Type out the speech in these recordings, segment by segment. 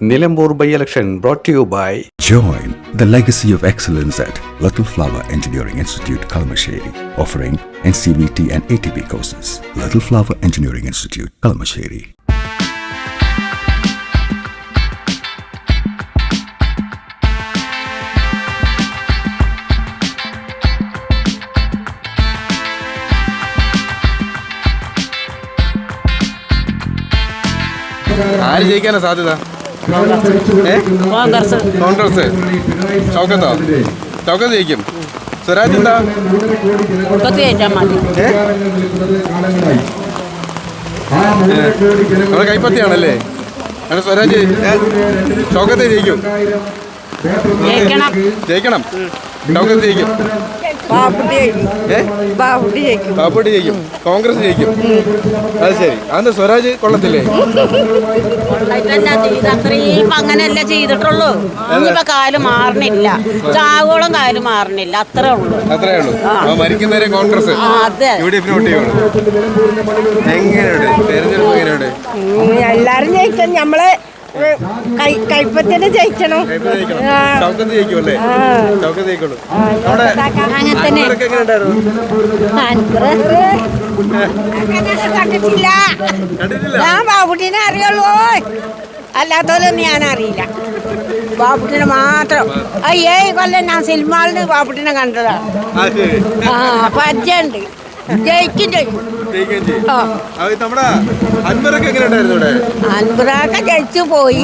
Nilambur by election brought to you by Join the legacy of excellence at Little Flower Engineering Institute, Kalamasheri, offering NCVT and ATP courses. Little Flower Engineering Institute, Kalamasheri. ആര് ജയിക്കാനാ സാധ്യത കോൺഗ്രസ്. ചൗക്കത്തോ? ചൗക്കത്ത് ജയിക്കും. സ്വരാജ് എന്താ? നമ്മുടെ കൈപ്പത്തിയാണല്ലേ? അങ്ങനെ സ്വരാജ് ചൗക്കത്തെ ജയിക്കും. ജയിക്കണം. ജയിക്കണം ജയിക്കും. ബാബുട്ടി ജയിക്കും. കോൺഗ്രസ് ജയിക്കും. അത് ശരി. അന്ന് സ്വരാജ് കൊള്ളത്തില്ലേ? അത്രയും അങ്ങനെയല്ല ചെയ്തിട്ടുള്ളൂ. ഇനിയിപ്പോ കാൽ മാറണില്ല. ചാകോളം കാൽ മാറണില്ല. അത്രേ ഉള്ളൂ. അത്രേ ഉള്ളൂ. മരിക്കുന്നവരെ കോൺഗ്രസ്. എങ്ങനെയുണ്ട്? തെരഞ്ഞെടുപ്പ് എങ്ങനെയുണ്ട്? എല്ലാരും ജയിക്കും. നമ്മൾ കൈപ്പത്തിന് ജയിക്കണം. ഞാൻ ബാബുട്ടിനെ അറിയുള്ളൂ. അല്ലാത്തതൊന്നും ഞാൻ അറിയില്ല. ബാബുട്ടിനെ മാത്രം. അയ്യേ ഏഴ് കൊല്ലം ഞാൻ സിനിമകളിൽ ബാബുട്ടിനെ കണ്ടതാണ് ആ ശരി ജയിക്കും ജയിക്കും ജയിക്കുകയും ചെയ്യും ആ അത് നമ്മുടെ അൻവറൊക്കെ എങ്ങനെയുണ്ടായിരുന്നു ഇവിടെ? അൻപുറാക്ക ജയിച്ചു പോയി.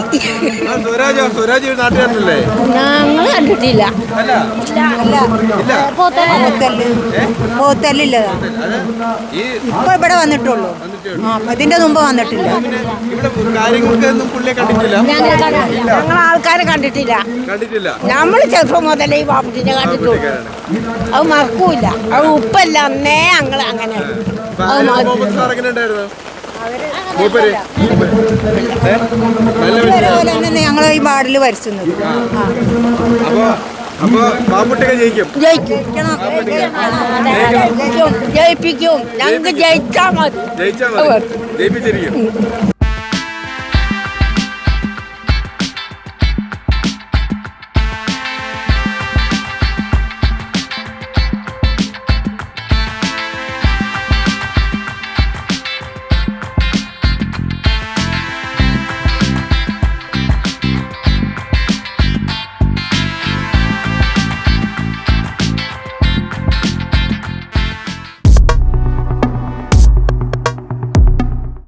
ആ സ്വരാജ് സ്വരാജ് ഒരു നാട്ടുകാരനല്ലേ? ഞങ്ങൾ കണ്ടിട്ടില്ല. അല്ല. ഇല്ല അത് ഈ ഇപ്പൊ ഇവിടെ വന്നിട്ടുള്ളൂ. ആ ഇതിന്റെ മുമ്പ് വന്നിട്ടില്ല. പിന്നെ ഇവിടെ കാര്യങ്ങൾക്കൊന്നും പുള്ളിയെ കണ്ടിട്ടില്ല? ഞങ്ങൾ ആൾക്കാരെ കണ്ടിട്ടില്ല. കണ്ടിട്ടില്ല. നമ്മൾ ചെറുപ്പം മുതലേ ഈ ബാബുട്ടിനെ കണ്ടിട്ടുള്ളൂ. അത് മറക്കൂല അത് ഉപ്പല്ല അന്നേ ഞങ്ങൾ അങ്ങനെ. ഞങ്ങൾ ഈ വാർഡിൽ വരച്ചുന്നത് ജയിക്കും? ജയിക്കും. ജയിപ്പിക്കും. ഞങ്ങൾക്ക് ജയിച്ചാൽ മതി. ജയിച്ചാൽ മതി. ജയിപ്പിച്ചിരിക്കും.